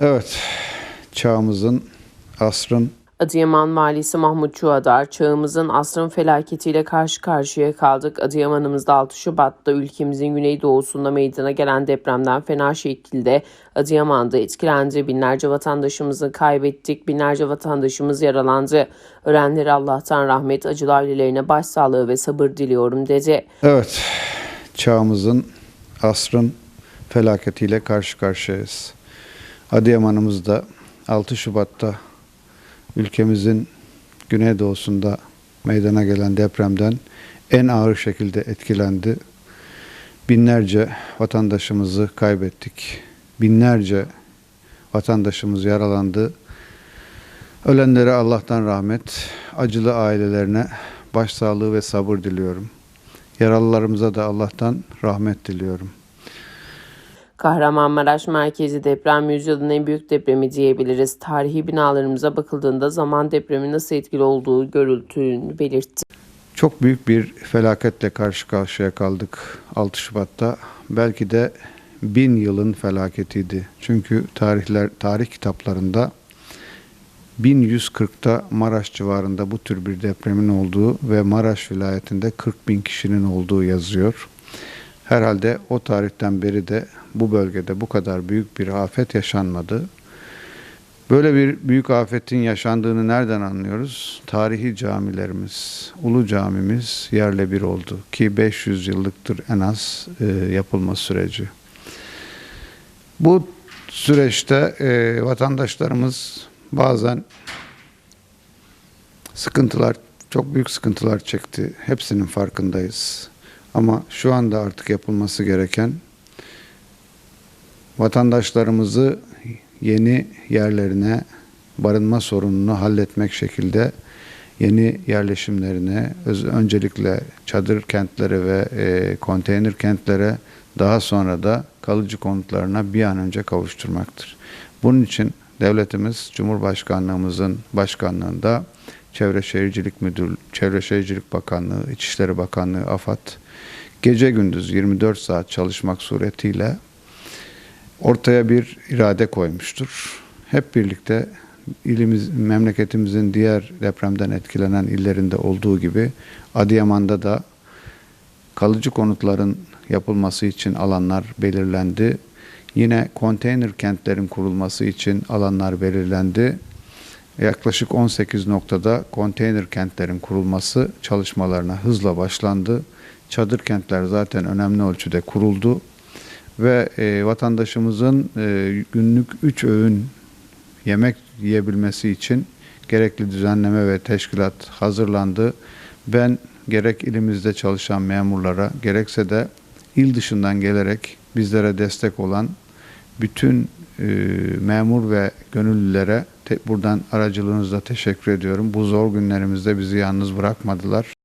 Evet, çağımızın, asrın Adıyaman Valisi Mahmut Çuadar, çağımızın asrın felaketiyle karşı karşıya kaldık. Adıyaman'ımızda 6 Şubat'ta ülkemizin güneydoğusunda meydana gelen depremden fena şekilde Adıyaman'da etkilendi. Binlerce vatandaşımızı kaybettik, binlerce vatandaşımız yaralandı. Ölenlere Allah'tan rahmet, acılı ailelerine başsağlığı ve sabır diliyorum dedi. Evet, çağımızın, asrın felaketiyle karşı karşıyayız. Adıyaman'ımızda 6 Şubat'ta ülkemizin güneydoğusunda meydana gelen depremden en ağır şekilde etkilendi. Binlerce vatandaşımızı kaybettik. Binlerce vatandaşımız yaralandı. Ölenlere Allah'tan rahmet, acılı ailelerine başsağlığı ve sabır diliyorum. Yaralılarımıza da Allah'tan rahmet diliyorum. Kahramanmaraş merkezi deprem yüzyılın en büyük depremi diyebiliriz. Tarihi binalarımıza bakıldığında zaman depremi nasıl etkili olduğu görüldüğünü belirtti. Çok büyük bir felaketle karşı karşıya kaldık 6 Şubat'ta. Belki de bin yılın felaketiydi. Çünkü tarihler tarih kitaplarında 1140'ta Maraş civarında bu tür bir depremin olduğu ve Maraş vilayetinde 40 bin kişinin olduğu yazıyor. Herhalde o tarihten beri de bu bölgede bu kadar büyük bir afet yaşanmadı. Böyle bir büyük afetin yaşandığını nereden anlıyoruz? Tarihi camilerimiz, Ulu Camimiz yerle bir oldu ki 500 yıllıktır en az e, yapılma süreci. Bu süreçte e, vatandaşlarımız bazen sıkıntılar, çok büyük sıkıntılar çekti. Hepsinin farkındayız. Ama şu anda artık yapılması gereken vatandaşlarımızı yeni yerlerine barınma sorununu halletmek şekilde yeni yerleşimlerine öncelikle çadır kentlere ve e, konteyner kentlere daha sonra da kalıcı konutlarına bir an önce kavuşturmaktır. Bunun için devletimiz Cumhurbaşkanlığımızın başkanlığında Çevre Şehircilik Müdür, Çevre Şehircilik Bakanlığı, İçişleri Bakanlığı, AFAD gece gündüz 24 saat çalışmak suretiyle ortaya bir irade koymuştur. Hep birlikte ilimiz, memleketimizin diğer depremden etkilenen illerinde olduğu gibi Adıyaman'da da kalıcı konutların yapılması için alanlar belirlendi. Yine konteyner kentlerin kurulması için alanlar belirlendi. Yaklaşık 18 noktada konteyner kentlerin kurulması çalışmalarına hızla başlandı. Çadır kentler zaten önemli ölçüde kuruldu ve e, vatandaşımızın e, günlük 3 öğün yemek yiyebilmesi için gerekli düzenleme ve teşkilat hazırlandı. Ben gerek ilimizde çalışan memurlara gerekse de il dışından gelerek bizlere destek olan bütün e, memur ve gönüllülere te- buradan aracılığınızla teşekkür ediyorum. Bu zor günlerimizde bizi yalnız bırakmadılar.